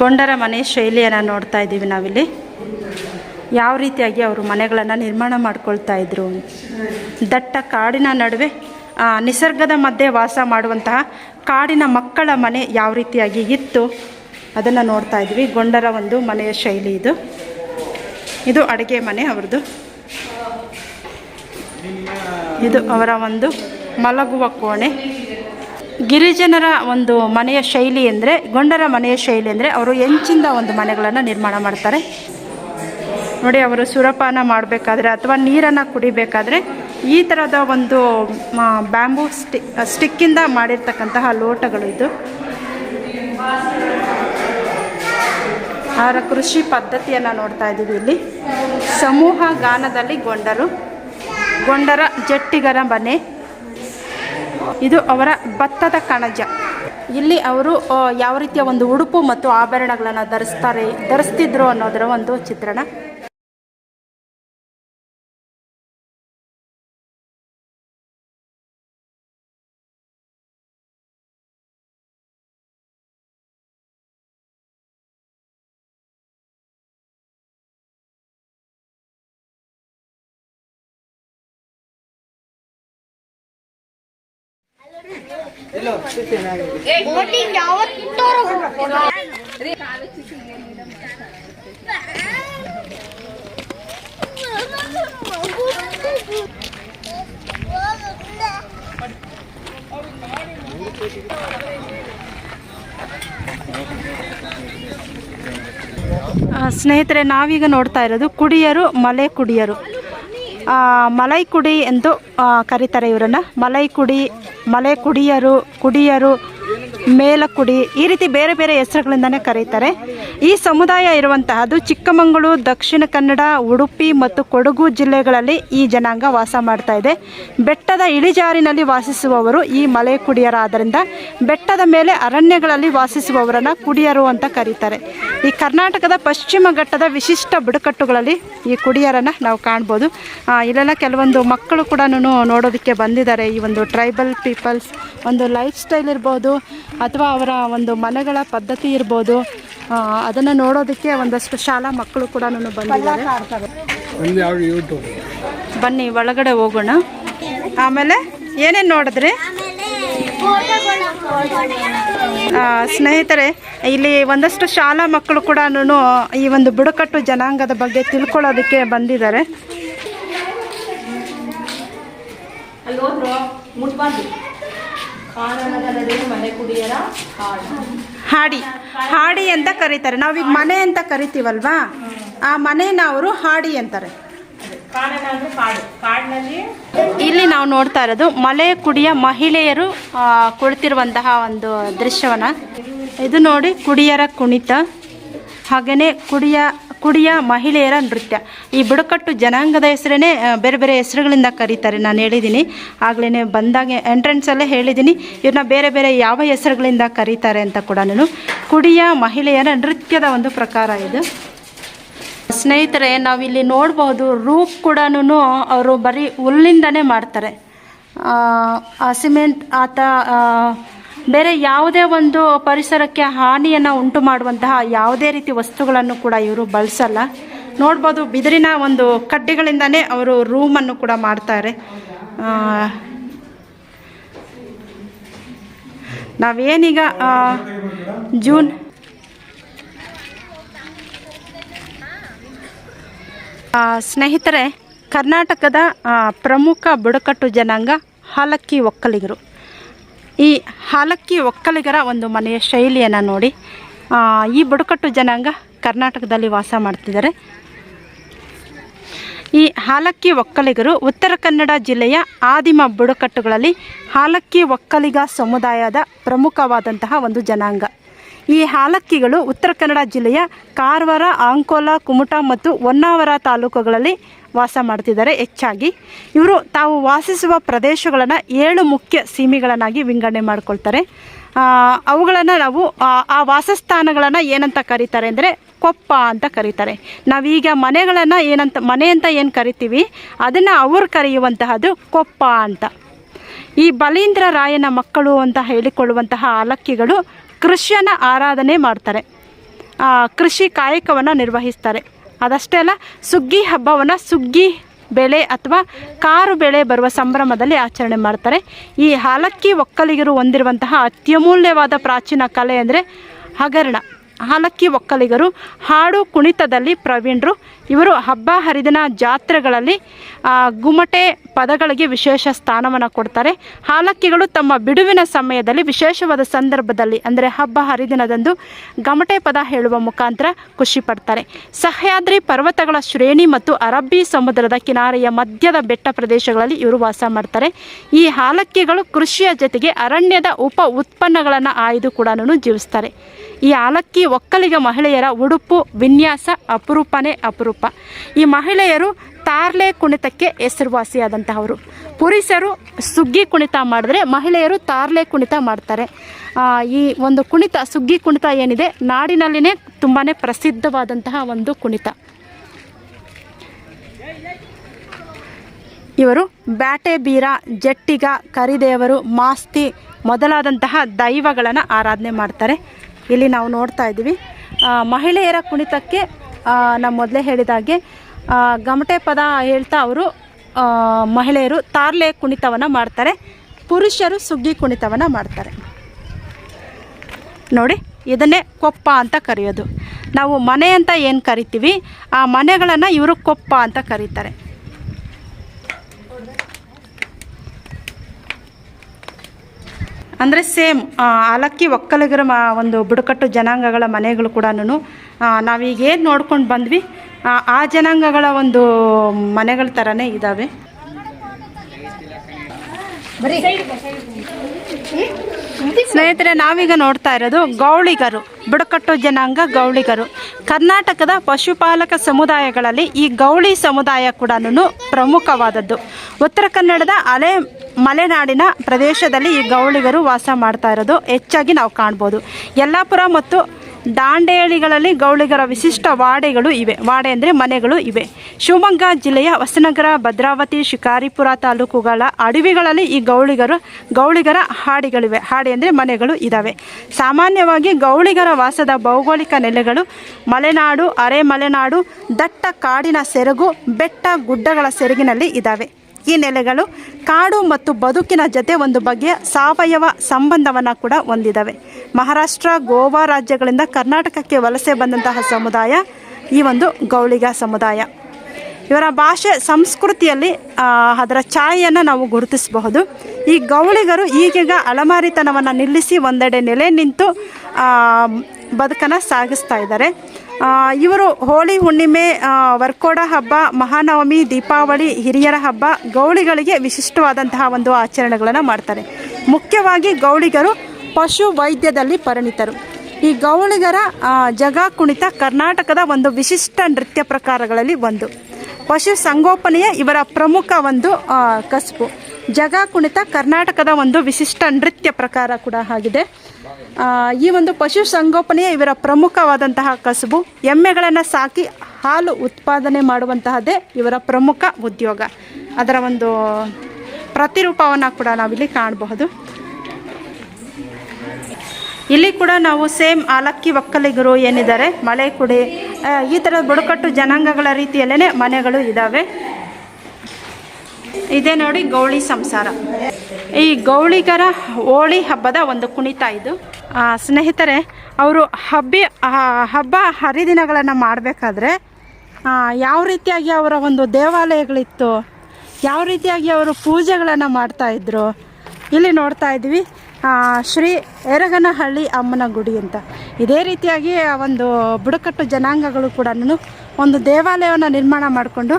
ಗೊಂಡರ ಮನೆ ಶೈಲಿಯನ್ನು ನೋಡ್ತಾ ಇದ್ದೀವಿ ನಾವಿಲ್ಲಿ. ಯಾವ ರೀತಿಯಾಗಿ ಅವರು ಮನೆಗಳನ್ನು ನಿರ್ಮಾಣ ಮಾಡ್ಕೊಳ್ತಾ ಇದ್ರು. ದಟ್ಟ ಕಾಡಿನ ನಡುವೆ ನಿಸರ್ಗದ ಮಧ್ಯೆ ವಾಸ ಮಾಡುವಂತಹ ಕಾಡಿನ ಮಕ್ಕಳ ಮನೆ ಯಾವ ರೀತಿಯಾಗಿ ಇತ್ತು, ಅದನ್ನು ನೋಡ್ತಾ ಇದ್ವಿ. ಗೊಂಡರ ಒಂದು ಮನೆಯ ಶೈಲಿ ಇದು. ಇದು ಅಡುಗೆ ಮನೆ ಅವ್ರದ್ದು. ಇದು ಅವರ ಒಂದು ಮಲಗುವ ಕೋಣೆ. ಗಿರಿಜನರ ಒಂದು ಮನೆಯ ಶೈಲಿ ಅಂದರೆ, ಗೊಂಡರ ಮನೆಯ ಶೈಲಿ ಅಂದರೆ, ಅವರು ಹೆಂಚಿಂದ ಒಂದು ಮನೆಗಳನ್ನು ನಿರ್ಮಾಣ ಮಾಡ್ತಾರೆ. ನೋಡಿ, ಅವರು ಸುರಪಾನ ಮಾಡಬೇಕಾದ್ರೆ ಅಥವಾ ನೀರನ್ನು ಕುಡಿಬೇಕಾದ್ರೆ ಈ ಥರದ ಒಂದು ಬ್ಯಾಂಬೂ ಸ್ಟಿ, ಸ್ಟಿಕ್ಕಿಂದ ಮಾಡಿರ್ತಕ್ಕಂತಹ ಲೋಟಗಳು ಇದು. ಅವರ ಕೃಷಿ ಪದ್ಧತಿಯನ್ನು ನೋಡ್ತಾ ಇದ್ದೀವಿ ಇಲ್ಲಿ. ಸಮೂಹ ಗಾನದಲ್ಲಿ ಗೊಂಡರು, ಗೊಂಡರ ಜಟ್ಟಿಗರ ಮನೆ. ಇದು ಅವರ ಭತ್ತದ ಕಣಜ. ಇಲ್ಲಿ ಅವರು ಯಾವ ರೀತಿಯ ಒಂದು ಉಡುಪು ಮತ್ತು ಆಭರಣಗಳನ್ನು ಧರಿಸ್ತಾರೆ, ಧರಿಸ್ತಿದ್ರು ಅನ್ನೋದರ ಒಂದು ಚಿತ್ರಣ. ಸ್ನೇಹಿತರೆ ನಾವೀಗ ನೋಡ್ತಾ ಇರೋದು ಕುಡಿಯರು ಮಲೆ ಕುಡಿಯರು. ಮಲೈ ಕುಡಿ ಎಂದು ಕರೀತಾರೆ ಇವರನ್ನು. ಮಲೈ ಕುಡಿ ಮಲೆ ಕುಡಿಯರು ಕುಡಿಯರು ಮೇಲಕುಡಿ ಈ ರೀತಿ ಬೇರೆ ಬೇರೆ ಹೆಸರುಗಳಿಂದನೇ ಕರೀತಾರೆ. ಈ ಸಮುದಾಯ ಇರುವಂತಹದ್ದು ಚಿಕ್ಕಮಗಳೂರು, ದಕ್ಷಿಣ ಕನ್ನಡ, ಉಡುಪಿ ಮತ್ತು ಕೊಡಗು ಜಿಲ್ಲೆಗಳಲ್ಲಿ ಈ ಜನಾಂಗ ವಾಸ ಮಾಡ್ತಾ ಇದೆ. ಬೆಟ್ಟದ ಇಳಿಜಾರಿನಲ್ಲಿ ವಾಸಿಸುವವರು ಈ ಮಲೆ ಕುಡಿಯರಾದ್ದರಿಂದ ಬೆಟ್ಟದ ಮೇಲೆ ಅರಣ್ಯಗಳಲ್ಲಿ ವಾಸಿಸುವವರನ್ನು ಕುಡಿಯರು ಅಂತ ಕರೀತಾರೆ. ಈ ಕರ್ನಾಟಕದ ಪಶ್ಚಿಮ ಘಟ್ಟದ ವಿಶಿಷ್ಟ ಬುಡಕಟ್ಟುಗಳಲ್ಲಿ ಈ ಕುಡಿಯರನ್ನು ನಾವು ಕಾಣ್ಬೋದು. ಇಲ್ಲೆಲ್ಲ ಕೆಲವೊಂದು ಮಕ್ಕಳು ಕೂಡ ನೋಡೋದಕ್ಕೆ ಬಂದಿದ್ದಾರೆ. ಈ ಒಂದು ಟ್ರೈಬಲ್ ಪೀಪಲ್ಸ್ ಒಂದು ಲೈಫ್ ಸ್ಟೈಲ್ ಇರ್ಬೋದು. ಅಥವಾ ಅವರ ಒಂದು ಮನೆಗಳ ಪದ್ಧತಿ ಇರ್ಬೋದು ಅದನ್ನು ನೋಡೋದಕ್ಕೆ ಒಂದಷ್ಟು ಶಾಲಾ ಮಕ್ಕಳು ಕೂಡ ಬಂದಿದ್ದಾರೆ. ಬನ್ನಿ ಒಳಗಡೆ ಹೋಗೋಣ. ಆಮೇಲೆ ಏನೇನು ನೋಡಿದ್ರಿ? ಸ್ನೇಹಿತರೆ ಇಲ್ಲಿ ಒಂದಷ್ಟು ಶಾಲಾ ಮಕ್ಕಳು ಕೂಡ ಈ ಒಂದು ಬುಡಕಟ್ಟು ಜನಾಂಗದ ಬಗ್ಗೆ ತಿಳ್ಕೊಳ್ಳೋದಕ್ಕೆ ಬಂದಿದ್ದಾರೆ. ಹಾಡಿ. ಹಾಡಿ ಅಂತ ಕರೀತಾರೆ. ನಾವೀಗ ಮನೆ ಅಂತ ಕರಿತೀವಲ್ವಾ? ಆ ಮನೆನ ಅವರು ಹಾಡಿ ಅಂತಾರೆ. ಇಲ್ಲಿ ನಾವು ನೋಡ್ತಾ ಇರೋದು ಮಲೆ ಕುಡಿಯ ಮಹಿಳೆಯರು ಕುಳಿತಿರುವಂತಹ ಒಂದು ದೃಶ್ಯವನ್ನ. ಇದು ನೋಡಿ ಕುಡಿಯರ ಕುಣಿತ. ಹಾಗೆಯೇ ಕುಡಿಯ ಕುಡಿಯ ಮಹಿಳೆಯರ ನೃತ್ಯ. ಈ ಬುಡಕಟ್ಟು ಜನಾಂಗದ ಹೆಸರೇ ಬೇರೆ ಬೇರೆ ಹೆಸರುಗಳಿಂದ ಕರೀತಾರೆ. ನಾನು ಹೇಳಿದ್ದೀನಿ ಆಗಲೇ ಬಂದಾಗ ಎಂಟ್ರೆನ್ಸಲ್ಲೇ ಹೇಳಿದ್ದೀನಿ ಇವ್ರನ್ನ ಬೇರೆ ಬೇರೆ ಯಾವ ಹೆಸರುಗಳಿಂದ ಕರೀತಾರೆ ಅಂತ ಕೂಡ ನಾನು ಕುಡಿಯ ಮಹಿಳೆಯರ ನೃತ್ಯದ ಒಂದು ಪ್ರಕಾರ ಇದು. ಸ್ನೇಹಿತರೆ, ನಾವಿಲ್ಲಿ ನೋಡ್ಬೋದು ರೂಪ್ ಕೂಡ ಅವರು ಬರೀ ಹುಲ್ಲಿಂದನೇ ಮಾಡ್ತಾರೆ. ಸಿಮೆಂಟ್, ಆತ ಬೇರೆ ಯಾವುದೇ ಒಂದು ಪರಿಸರಕ್ಕೆ ಹಾನಿಯನ್ನು ಉಂಟು ಮಾಡುವಂತಹ ಯಾವುದೇ ರೀತಿ ವಸ್ತುಗಳನ್ನು ಕೂಡ ಇವರು ಬಳಸಲ್ಲ. ನೋಡ್ಬೋದು ಬಿದಿರಿನ ಒಂದು ಕಡ್ಡಿಗಳಿಂದನೇ ಅವರು ರೂಮನ್ನು ಕೂಡ ಮಾಡ್ತಾರೆ. ನಾವೇನೀಗ ಜೂನ್ ಸ್ನೇಹಿತರೆ, ಕರ್ನಾಟಕದ ಪ್ರಮುಖ ಬುಡಕಟ್ಟು ಜನಾಂಗ ಹಾಲಕ್ಕಿ ಒಕ್ಕಲಿಗರು. ಈ ಹಾಲಕ್ಕಿ ಒಕ್ಕಲಿಗರ ಒಂದು ಮನೆಯ ಶೈಲಿಯನ್ನು ನೋಡಿ. ಈ ಬುಡಕಟ್ಟು ಜನಾಂಗ ಕರ್ನಾಟಕದಲ್ಲಿ ವಾಸ ಮಾಡ್ತಿದ್ದಾರೆ. ಈ ಹಾಲಕ್ಕಿ ಒಕ್ಕಲಿಗರು ಉತ್ತರ ಕನ್ನಡ ಜಿಲ್ಲೆಯ ಆದಿಮ ಬುಡಕಟ್ಟುಗಳಲ್ಲಿ ಹಾಲಕ್ಕಿ ಒಕ್ಕಲಿಗ ಸಮುದಾಯದ ಪ್ರಮುಖವಾದಂತಹ ಒಂದು ಜನಾಂಗ. ಈ ಹಾಲಕ್ಕಿಗಳು ಉತ್ತರ ಕನ್ನಡ ಜಿಲ್ಲೆಯ ಕಾರವಾರ, ಅಂಕೋಲ, ಕುಮಟಾ ಮತ್ತು ಹೊನ್ನಾವರ ತಾಲೂಕುಗಳಲ್ಲಿ ವಾಸ ಮಾಡ್ತಿದ್ದಾರೆ. ಹೆಚ್ಚಾಗಿ ಇವರು ತಾವು ವಾಸಿಸುವ ಪ್ರದೇಶಗಳನ್ನು ಏಳು ಮುಖ್ಯ ಸೀಮೆಗಳನ್ನಾಗಿ ವಿಂಗಡಣೆ ಮಾಡ್ಕೊಳ್ತಾರೆ. ಅವುಗಳನ್ನು ನಾವು, ಆ- ವಾಸಸ್ಥಾನಗಳನ್ನು ಏನಂತ ಕರೀತಾರೆ ಅಂದರೆ ಕೊಪ್ಪ ಅಂತ ಕರೀತಾರೆ. ನಾವೀಗ ಮನೆಗಳನ್ನು ಏನಂತ, ಮನೆ ಅಂತ ಏನು ಕರಿತೀವಿ, ಅದನ್ನು ಅವರು ಕರೆಯುವಂತಹದ್ದು ಕೊಪ್ಪ ಅಂತ. ಈ ಬಲೀಂದ್ರ ರಾಯನ ಮಕ್ಕಳು ಅಂತ ಹೇಳಿಕೊಳ್ಳುವಂತಹ ಅಲಕ್ಕಿಗಳು ಕೃಷಿಯನ್ನು ಆರಾಧನೆ ಮಾಡ್ತಾರೆ. ಕೃಷಿ ಕಾಯಕವನ್ನು ನಿರ್ವಹಿಸ್ತಾರೆ. ಅದಷ್ಟೇ ಅಲ್ಲ, ಸುಗ್ಗಿ ಹಬ್ಬವನ್ನು ಸುಗ್ಗಿ ಬೆಳೆ ಅಥವಾ ಕಾರು ಬೆಳೆ ಬರುವ ಸಂಭ್ರಮದಲ್ಲಿ ಆಚರಣೆ ಮಾಡ್ತಾರೆ. ಈ ಹಾಲಕ್ಕಿ ಒಕ್ಕಲಿಗರು ಹೊಂದಿರುವಂತಹ ಅತ್ಯಮೂಲ್ಯವಾದ ಪ್ರಾಚೀನ ಕಲೆ ಅಂದರೆ ಹಗರಣ. ಹಾಲಕ್ಕಿ ಒಕ್ಕಲಿಗರು, ಹಾಡು ಕುಣಿತದಲ್ಲಿ ಪ್ರವೀಣರು, ಇವರು ಹಬ್ಬ ಹರಿದಿನ ಜಾತ್ರೆಗಳಲ್ಲಿ ಗುಮಟೆ ಪದಗಳಿಗೆ ವಿಶೇಷ ಸ್ಥಾನವನ್ನು ಕೊಡ್ತಾರೆ. ಹಾಲಕ್ಕಿಗಳು ತಮ್ಮ ಬಿಡುವಿನ ಸಮಯದಲ್ಲಿ ವಿಶೇಷವಾದ ಸಂದರ್ಭದಲ್ಲಿ, ಅಂದರೆ ಹಬ್ಬ ಹರಿದಿನದಂದು ಗಮಟೆ ಪದ ಹೇಳುವ ಮುಖಾಂತರ ಖುಷಿ ಪಡ್ತಾರೆ. ಸಹ್ಯಾದ್ರಿ ಪರ್ವತಗಳ ಶ್ರೇಣಿ ಮತ್ತು ಅರಬ್ಬಿ ಸಮುದ್ರದ ಕಿನಾರೆಯ ಮಧ್ಯದ ಬೆಟ್ಟ ಪ್ರದೇಶಗಳಲ್ಲಿ ಇವರು ವಾಸ ಮಾಡ್ತಾರೆ. ಈ ಹಾಲಕ್ಕಿಗಳು ಕೃಷಿಯ ಜೊತೆಗೆ ಅರಣ್ಯದ ಉಪ ಉತ್ಪನ್ನಗಳನ್ನು ಆಯ್ದು ಕೂಡ ಜೀವಿಸ್ತಾರೆ. ಈ ಹಾಲಕ್ಕಿ ಒಕ್ಕಲಿಗ ಮಹಿಳೆಯರ ಉಡುಪು ವಿನ್ಯಾಸ ಅಪರೂಪನೇ ಅಪರೂಪ. ಈ ಮಹಿಳೆಯರು ತಾರ್ಲೆ ಕುಣಿತಕ್ಕೆ ಹೆಸರುವಾಸಿಯಾದಂತಹವರು. ಪುರುಷರು ಸುಗ್ಗಿ ಕುಣಿತ ಮಾಡಿದ್ರೆ ಮಹಿಳೆಯರು ತಾರ್ಲೆ ಕುಣಿತ ಮಾಡ್ತಾರೆ. ಈ ಒಂದು ಕುಣಿತ, ಸುಗ್ಗಿ ಕುಣಿತ ಏನಿದೆ, ನಾಡಿನಲ್ಲಿನೇ ತುಂಬಾ ಪ್ರಸಿದ್ಧವಾದಂತಹ ಒಂದು ಕುಣಿತ. ಇವರು ಬ್ಯಾಟೆ ಬೀರ, ಜಟ್ಟಿಗ, ಕರಿದೇವರು, ಮಾಸ್ತಿ ಮೊದಲಾದಂತಹ ದೈವಗಳನ್ನು ಆರಾಧನೆ ಮಾಡ್ತಾರೆ. ಇಲ್ಲಿ ನಾವು ನೋಡ್ತಾ ಇದ್ದೀವಿ. ಮಹಿಳೆಯರ ಕುಣಿತಕ್ಕೆ ನಾವು ಮೊದಲೇ ಹೇಳಿದಾಗೆ ಗಮಟೆ ಪದ ಹೇಳ್ತಾ ಅವರು ಮಹಿಳೆಯರು ತಾರ್ಲೆ ಕುಣಿತವನ್ನು ಮಾಡ್ತಾರೆ, ಪುರುಷರು ಸುಗ್ಗಿ ಕುಣಿತವನ್ನು ಮಾಡ್ತಾರೆ. ನೋಡಿ, ಇದನ್ನೇ ಕೊಪ್ಪ ಅಂತ ಕರೆಯೋದು. ನಾವು ಮನೆ ಅಂತ ಏನು ಕರಿತೀವಿ? ಆ ಮನೆಗಳನ್ನು ಇವರು ಕೊಪ್ಪ ಅಂತ ಕರೀತಾರೆ. ಅಂದರೆ ಸೇಮ್ ಅಲಕ್ಕಿ ಒಕ್ಕಲಿಗರ ಮ ಒಂದು ಬುಡಕಟ್ಟು ಜನಾಂಗಗಳ ಮನೆಗಳು ಕೂಡ ನಾವೀಗೇನು ನೋಡ್ಕೊಂಡು ಬಂದ್ವಿ ಆ, ಆ ಜನಾಂಗಗಳ ಒಂದು ಮನೆಗಳ ಥರನೇ ಇದ್ದಾವೆ ಸ್ನೇಹಿತರೆ, ನಾವೀಗ ನೋಡ್ತಾ ಇರೋದು ಗೌಳಿಗರು, ಬುಡಕಟ್ಟು ಜನಾಂಗ ಗೌಳಿಗರು. ಕರ್ನಾಟಕದ ಪಶುಪಾಲಕ ಸಮುದಾಯಗಳಲ್ಲಿ ಈ ಗೌಳಿ ಸಮುದಾಯ ಕೂಡ ಪ್ರಮುಖವಾದದ್ದು. ಉತ್ತರ ಕನ್ನಡದ ಅಲೆ ಮಲೆನಾಡಿನ ಪ್ರದೇಶದಲ್ಲಿ ಈ ಗೌಳಿಗರು ವಾಸ ಮಾಡ್ತಾ ಇರೋದು ಹೆಚ್ಚಾಗಿ ನಾವು ಕಾಣ್ಬೋದು. ಯಲ್ಲಾಪುರ ಮತ್ತು ದಾಂಡೇಳಿಗಳಲ್ಲಿ ಗೌಳಿಗರ ವಿಶಿಷ್ಟ ವಾಡೆಗಳು ಇವೆ. ವಾಡೆ ಅಂದರೆ ಮನೆಗಳು ಇವೆ. ಶಿವಮೊಗ್ಗ ಜಿಲ್ಲೆಯ ಹೊಸನಗರ, ಭದ್ರಾವತಿ, ಶಿಕಾರಿಪುರ ತಾಲೂಕುಗಳ ಅಡವಿಗಳಲ್ಲಿ ಈ ಗೌಳಿಗರು, ಗೌಳಿಗರ ಹಾಡಿಗಳಿವೆ. ಹಾಡಿ ಅಂದರೆ ಮನೆಗಳು ಇದ್ದಾವೆ ಸಾಮಾನ್ಯವಾಗಿ ಗೌಳಿಗರ ವಾಸದ ಭೌಗೋಳಿಕ ನೆಲೆಗಳು ಮಲೆನಾಡು ಅರೆ ಮಲೆನಾಡು ದಟ್ಟ ಕಾಡಿನ ಸೆರಗು, ಬೆಟ್ಟ ಗುಡ್ಡಗಳ ಸೆರಗಿನಲ್ಲಿ ಇದ್ದಾವೆ ಈ ನೆಲೆಗಳು ಕಾಡು ಮತ್ತು ಬದುಕಿನ ಜೊತೆ ಒಂದು ಬಗೆಯ ಸಾವಯವ ಸಂಬಂಧವನ್ನು ಕೂಡ ಹೊಂದಿದ್ದಾವೆ ಮಹಾರಾಷ್ಟ್ರ, ಗೋವಾ ರಾಜ್ಯಗಳಿಂದ ಕರ್ನಾಟಕಕ್ಕೆ ವಲಸೆ ಬಂದಂತಹ ಸಮುದಾಯ ಈ ಒಂದು ಗೌಳಿಗ ಸಮುದಾಯ. ಇವರ ಭಾಷೆ ಸಂಸ್ಕೃತಿಯಲ್ಲಿ ಅದರ ಛಾಯೆಯನ್ನು ನಾವು ಗುರುತಿಸಬಹುದು. ಈ ಗೌಳಿಗರು ಈಗೀಗ ಅಲಮಾರಿತನವನ್ನು ನಿಲ್ಲಿಸಿ ಒಂದೆಡೆ ನೆಲೆ ನಿಂತು ಬದುಕನ್ನು ಸಾಗಿಸ್ತಾ ಇದ್ದಾರೆ. ಇವರು ಹೋಳಿ ಹುಣ್ಣಿಮೆ ವರ್ಕೋಡ ಹಬ್ಬ, ಮಹಾನವಮಿ, ದೀಪಾವಳಿ, ಹಿರಿಯರ ಹಬ್ಬ, ಗೌಳಿಗಳಿಗೆ ವಿಶಿಷ್ಟವಾದಂತಹ ಒಂದು ಆಚರಣೆಗಳನ್ನು ಮಾಡ್ತಾರೆ. ಮುಖ್ಯವಾಗಿ ಗೌಳಿಗರು ಪಶು ವೈದ್ಯದಲ್ಲಿ ಪರಿಣಿತರು. ಈ ಗೌಳಿಗರ ಜಗ ಕುಣಿತ ಕರ್ನಾಟಕದ ಒಂದು ವಿಶಿಷ್ಟ ನೃತ್ಯ ಪ್ರಕಾರಗಳಲ್ಲಿ ಒಂದು. ಪಶು ಸಂಗೋಪನೆಯ ಇವರ ಪ್ರಮುಖ ಒಂದು ಕಸುಬು. ಜಗ ಕುಣಿತ ಕರ್ನಾಟಕದ ಒಂದು ವಿಶಿಷ್ಟ ನೃತ್ಯ ಪ್ರಕಾರ ಕೂಡ ಆಗಿದೆ. ಈ ಒಂದು ಪಶು ಸಂಗೋಪನೆಯ ಇವರ ಪ್ರಮುಖವಾದಂತಹ ಕಸುಬು, ಎಮ್ಮೆಗಳನ್ನು ಸಾಕಿ ಹಾಲು ಉತ್ಪಾದನೆ ಮಾಡುವಂತಹದ್ದೇ ಇವರ ಪ್ರಮುಖ ಉದ್ಯೋಗ. ಅದರ ಒಂದು ಪ್ರತಿರೂಪವನ್ನು ಕೂಡ ನಾವಿಲ್ಲಿ ಕಾಣಬಹುದು. ಇಲ್ಲಿ ಕೂಡ ನಾವು ಸೇಮ್ ಆಲಕ್ಕಿ ಒಕ್ಕಲಿಗರು ಏನಿದ್ದಾರೆ, ಮಳೆ ಕುಡಿ ಈ ಥರದ ಬುಡಕಟ್ಟು ಜನಾಂಗಗಳ ರೀತಿಯಲ್ಲೇ ಮನೆಗಳು ಇದ್ದಾವೆ ಇದೇ ನೋಡಿ ಗೌಳಿ ಸಂಸಾರ. ಈ ಗೌಳಿಗರ ಹೋಳಿ ಹಬ್ಬದ ಒಂದು ಕುಣಿತ ಇದು. ಸ್ನೇಹಿತರೆ, ಅವರು ಹಬ್ಬಿ ಹಬ್ಬ ಹರಿದಿನಗಳನ್ನು ಮಾಡಬೇಕಾದ್ರೆ ಯಾವ ರೀತಿಯಾಗಿ ಅವರ ಒಂದು ದೇವಾಲಯಗಳಿತ್ತು, ಯಾವ ರೀತಿಯಾಗಿ ಅವರು ಪೂಜೆಗಳನ್ನು ಮಾಡ್ತಾಯಿದ್ರು ಇಲ್ಲಿ ನೋಡ್ತಾ ಇದ್ವಿ. ಶ್ರೀ ಎರಗನಹಳ್ಳಿ ಅಮ್ಮನ ಗುಡಿ ಅಂತ. ಇದೇ ರೀತಿಯಾಗಿ ಒಂದು ಬುಡಕಟ್ಟು ಜನಾಂಗಗಳು ಕೂಡ ಒಂದು ದೇವಾಲಯವನ್ನು ನಿರ್ಮಾಣ ಮಾಡಿಕೊಂಡು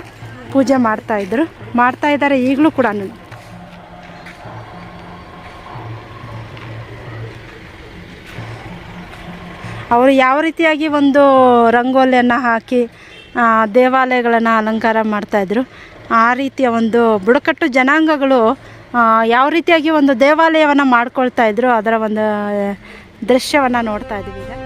ಪೂಜೆ ಮಾಡ್ತಾಯಿದ್ರು ಮಾಡ್ತಾ ಇದ್ದಾರೆ ಈಗಲೂ ಕೂಡ ಅವರು ಯಾವ ರೀತಿಯಾಗಿ ಒಂದು ರಂಗೋಲಿಯನ್ನು ಹಾಕಿ ದೇವಾಲಯಗಳನ್ನು ಅಲಂಕಾರ ಮಾಡ್ತಾಯಿದ್ರು ಆ ರೀತಿಯ ಒಂದು ಬುಡಕಟ್ಟು ಜನಾಂಗಗಳು ಯಾವ ರೀತಿಯಾಗಿ ಒಂದು ದೇವಾಲಯವನ್ನು ಮಾಡ್ಕೊಳ್ತಾ ಇದ್ರು ಅದರ ಒಂದು ದೃಶ್ಯವನ್ನು ನೋಡ್ತಾ ಇದ್ದೀವಿ